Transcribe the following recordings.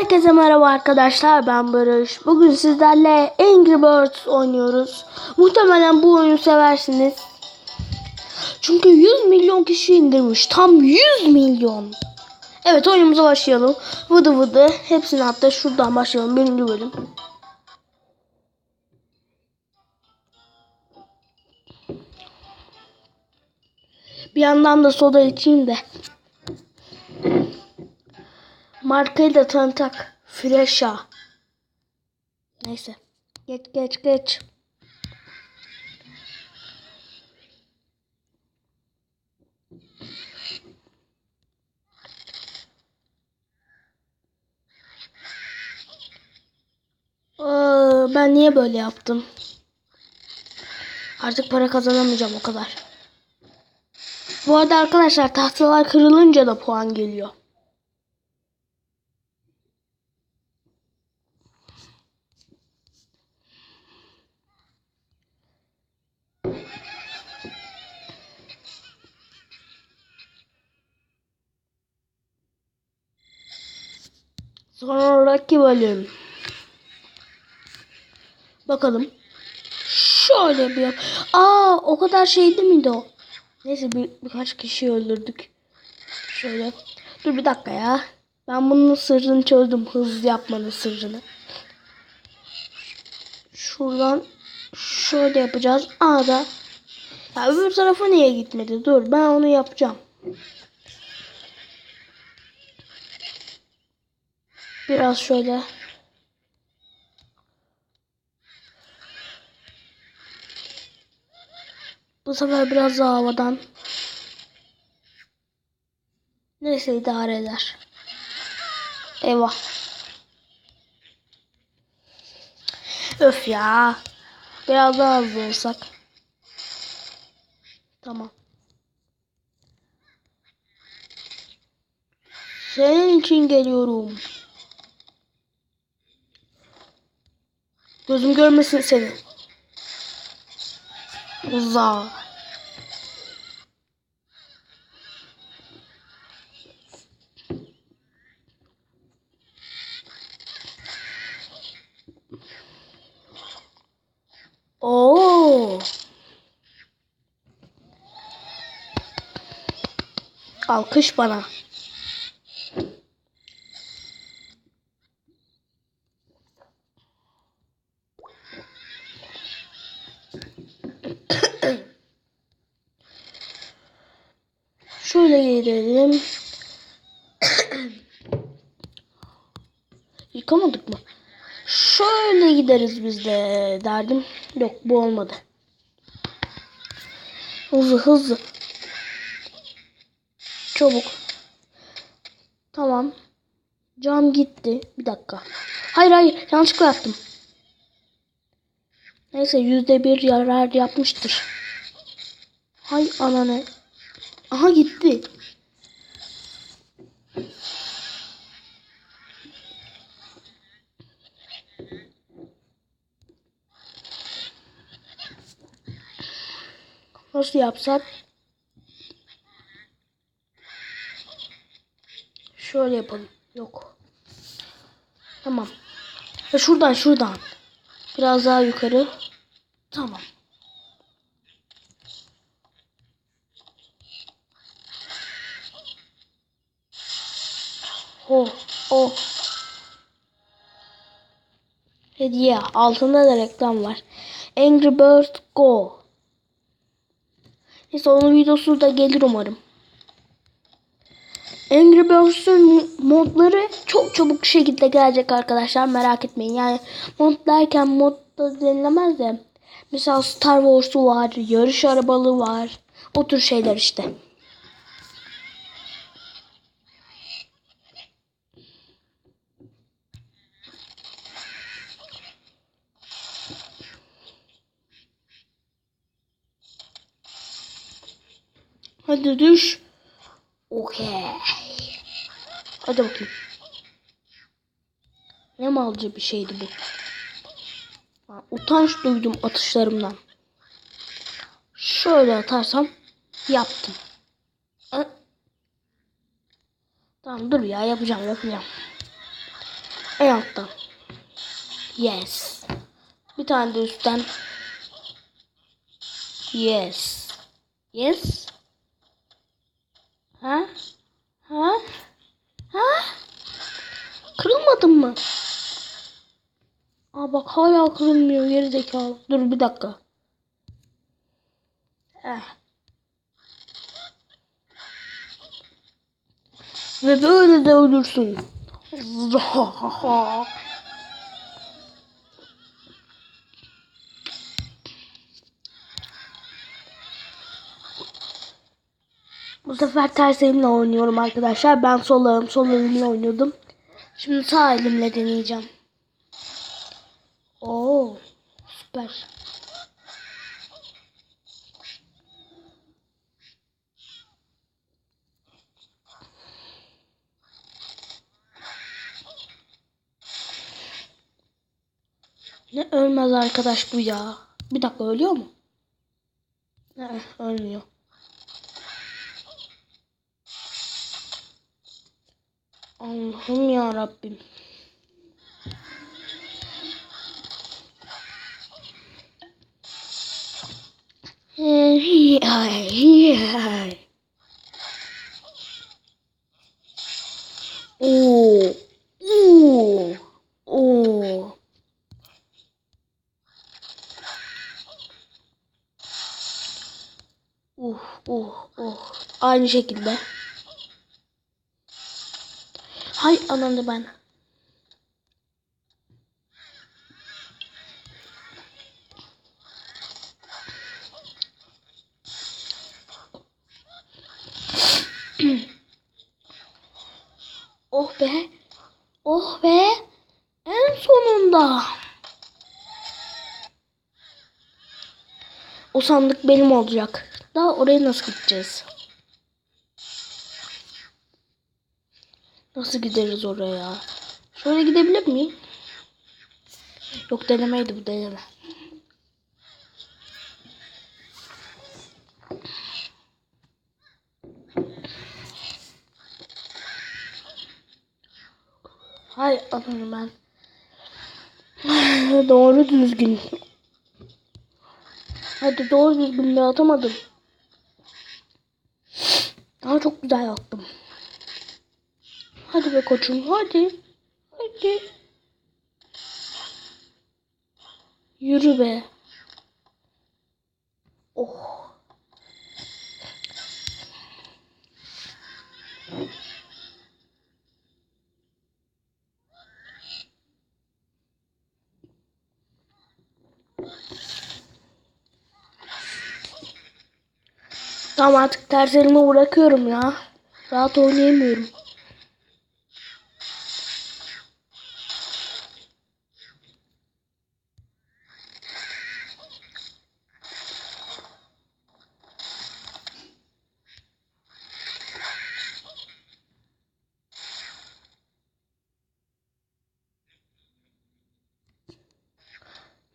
Herkese merhaba arkadaşlar ben Barış. Bugün sizlerle Angry Birds oynuyoruz. Muhtemelen bu oyunu seversiniz. Çünkü 100 milyon kişi indirmiş. Tam 100 milyon. Evet oyunumuza başlayalım. Vıdı vıdı. Hepsini hatta şuradan başlayalım. Birinci bölüm. Bir yandan da soda içeyim de. Markayı da tanıtak. Fresha. Neyse. Geç geç geç. Ben niye böyle yaptım? Artık para kazanamayacağım o kadar. Bu arada arkadaşlar tahtalar kırılınca da puan geliyor. Sonraki bölüm. Bakalım. Şöyle bir... Aa o kadar şey değil miydi o? Neyse bir, birkaç kişi öldürdük. Şöyle. Dur bir dakika ya. Ben bunun sırrını çözdüm. Hızlı yapmanın sırrını. Şuradan şöyle yapacağız. Aa da. Ya öbür tarafa niye gitmedi? Dur ben onu yapacağım. Biraz şöyle. Bu sefer biraz daha havadan. Neyse idare eder. Eyvah. Öf ya. Biraz daha hızlı olsak. Tamam. Senin için geliyorum. Gözüm görmesin seni. Uza. Oo. Alkış bana. Şöyle gidelim. Yıkamadık mı? Şöyle gideriz biz de derdim. Yok bu olmadı. Hızlı hızlı. Çabuk. Tamam. Cam gitti. Bir dakika. Hayır hayır yanlışlıkla yaptım. Neyse yüzde bir yarar yapmıştır. Hay anane. Aha gitti. Nasıl yapsak? Şöyle yapalım. Yok. Tamam. Ya şuradan şuradan. Biraz daha yukarı. Tamam. Oh, oh. Hediye. Altında da reklam var. Angry Birds Go. Neyse onun videosu da gelir umarım. Angry Birds'ün modları çok çabuk şekilde gelecek arkadaşlar. Merak etmeyin. Yani mod derken mod da denilemez de. Mesela Star Wars'u var. Yarış arabalı var. O tür şeyler işte. Hadi düş. Okey. Hadi bakayım. Ne malcı bir şeydi bu. Ha, Utanç duydum atışlarımdan. Şöyle atarsam yaptım. Tamam dur ya yapacağım yapacağım. En alttan. Yes. Bir tane de üstten. Yes. Yes. Ha? Ha? Ha? Kırılmadın mı? Aa bak hala kırılmıyor geri zekalı. Dur bir dakika. Eh. Ve böyle de ölürsün. Bu sefer ters elimle oynuyorum arkadaşlar. Ben sol elim, sol elimle oynuyordum. Şimdi sağ elimle deneyeceğim. Oo, süper. Ne ölmez arkadaş bu ya. Bir dakika ölüyor mu? Ne ölmüyor. Allah'ım ya Rabbim. Oo. Oo. Oo. Uh, uh, uh. Aynı şekilde. Hay ananı ben. oh be. Oh be. En sonunda. O sandık benim olacak. Daha oraya nasıl gideceğiz? Nasıl gideriz oraya? Şöyle gidebilir miyim? Yok denemeydi bu deneme. Hay ananı ben. Doğru düzgün. Hadi doğru düzgün bir atamadım. Daha çok güzel attım. Hadi be koçum hadi. Hadi. Yürü be. Oh. Tamam artık ters elimi bırakıyorum ya. Rahat oynayamıyorum.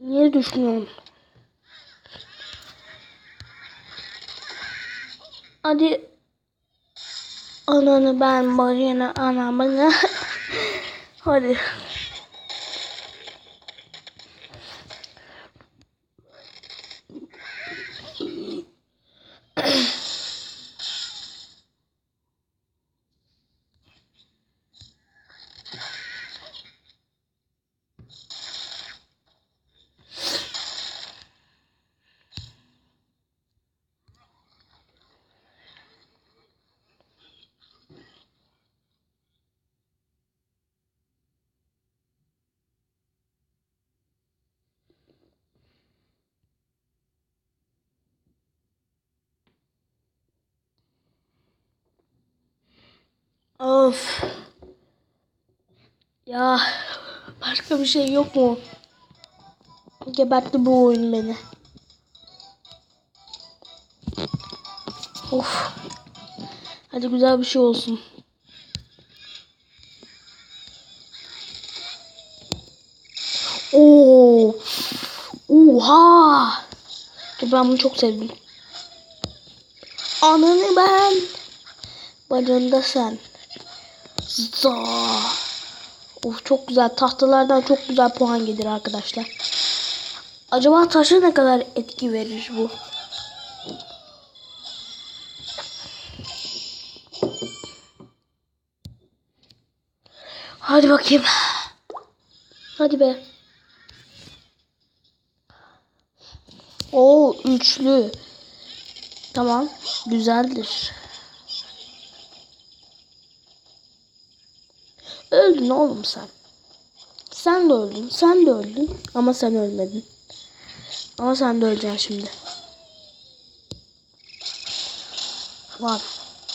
Niye düşünüyorum? Hadi. Ananı ben bacını anamını. Hadi Of. Ya başka bir şey yok mu? Gebertti bu oyun beni. Of. Hadi güzel bir şey olsun. Oo. Oha. Dur ben bunu çok sevdim. Ananı ben. Barında sen. Za. Of çok güzel. Tahtalardan çok güzel puan gelir arkadaşlar. Acaba taşa ne kadar etki verir bu? Hadi bakayım. Hadi be. Oo üçlü. Tamam. Güzeldir. Öldün oğlum sen. Sen de öldün. Sen de öldün. Ama sen ölmedin. Ama sen de öleceksin şimdi. Var.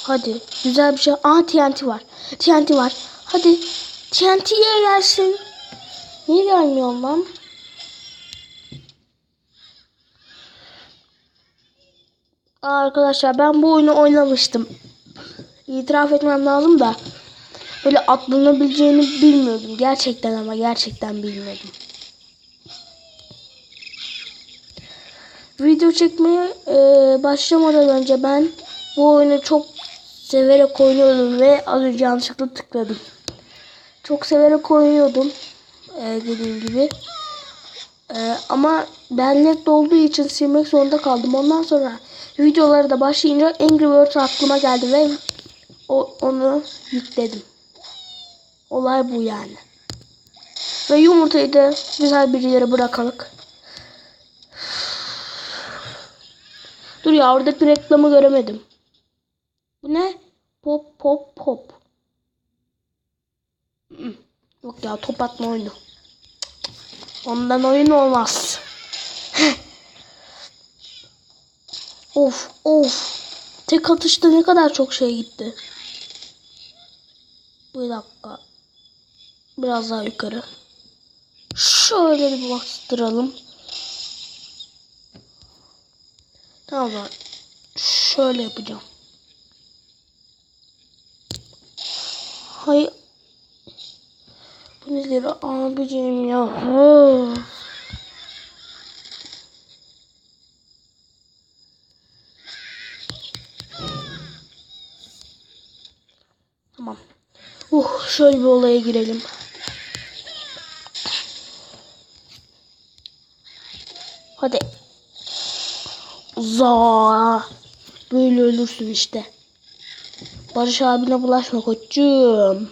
Hadi. Güzel bir şey. Aa TNT var. TNT var. Hadi. TNT'ye gelsin. Niye gelmiyor lan? Arkadaşlar ben bu oyunu oynamıştım. İtiraf etmem lazım da. Böyle atlanabileceğini bilmiyordum. Gerçekten ama gerçekten bilmiyordum. Video çekmeye e, başlamadan önce ben bu oyunu çok severek oynuyordum ve az önce yanlışlıkla tıkladım. Çok severek oynuyordum. E, dediğim gibi. E, ama bellek olduğu için silmek zorunda kaldım. Ondan sonra videoları da başlayınca Angry Birds aklıma geldi ve o, onu yükledim. Olay bu yani. Ve yumurtayı da güzel bir yere bırakalım. Dur ya oradaki reklamı göremedim. Bu ne? Pop pop pop. Yok ya top atma oyunu. Ondan oyun olmaz. of of. Tek atışta ne kadar çok şey gitti. Bir dakika. Biraz daha yukarı. Şöyle bir bastıralım. Tamam. Şöyle yapacağım. Hay. Bu nedir abicim ya? Tamam. Uh, şöyle bir olaya girelim. Hadi. Za. Böyle ölürsün işte. Barış abine bulaşma koçum.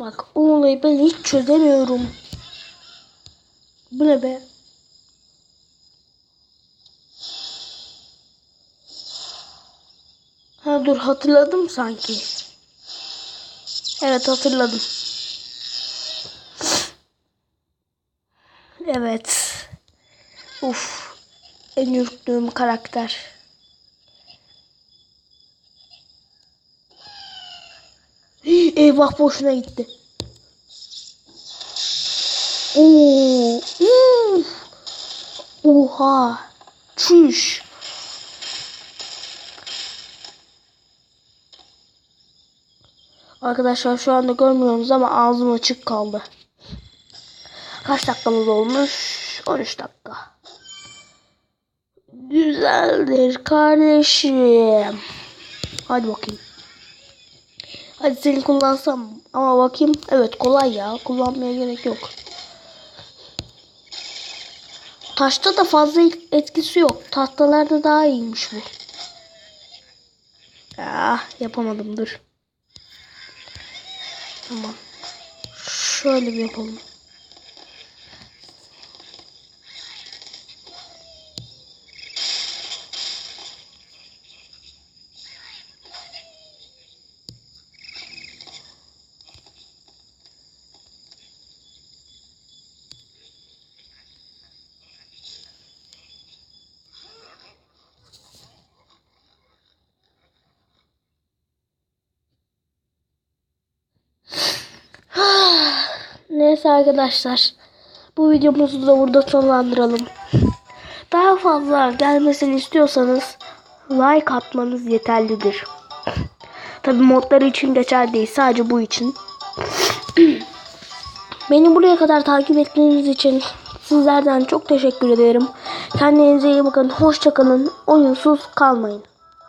Bak o olayı ben hiç çözemiyorum. Bu ne be? Ha dur hatırladım sanki. Evet hatırladım. Evet. Uf. En ürktüğüm karakter. Hii, Eyvah boşuna gitti. Oo. Uf. Oha. Çüş. Arkadaşlar şu anda görmüyorsunuz ama ağzım açık kaldı. Kaç dakikamız olmuş? 13 dakika. Güzeldir kardeşim. Hadi bakayım. Hadi seni kullansam ama bakayım. Evet kolay ya. Kullanmaya gerek yok. Taşta da fazla etkisi yok. Tahtalarda daha iyiymiş bu. Ah yapamadım dur. Tamam. Şöyle bir yapalım. Neyse arkadaşlar. Bu videomuzu da burada sonlandıralım. Daha fazla gelmesini istiyorsanız like atmanız yeterlidir. Tabi modları için geçerli değil. Sadece bu için. Beni buraya kadar takip ettiğiniz için sizlerden çok teşekkür ederim. Kendinize iyi bakın. Hoşçakalın. Oyunsuz kalmayın.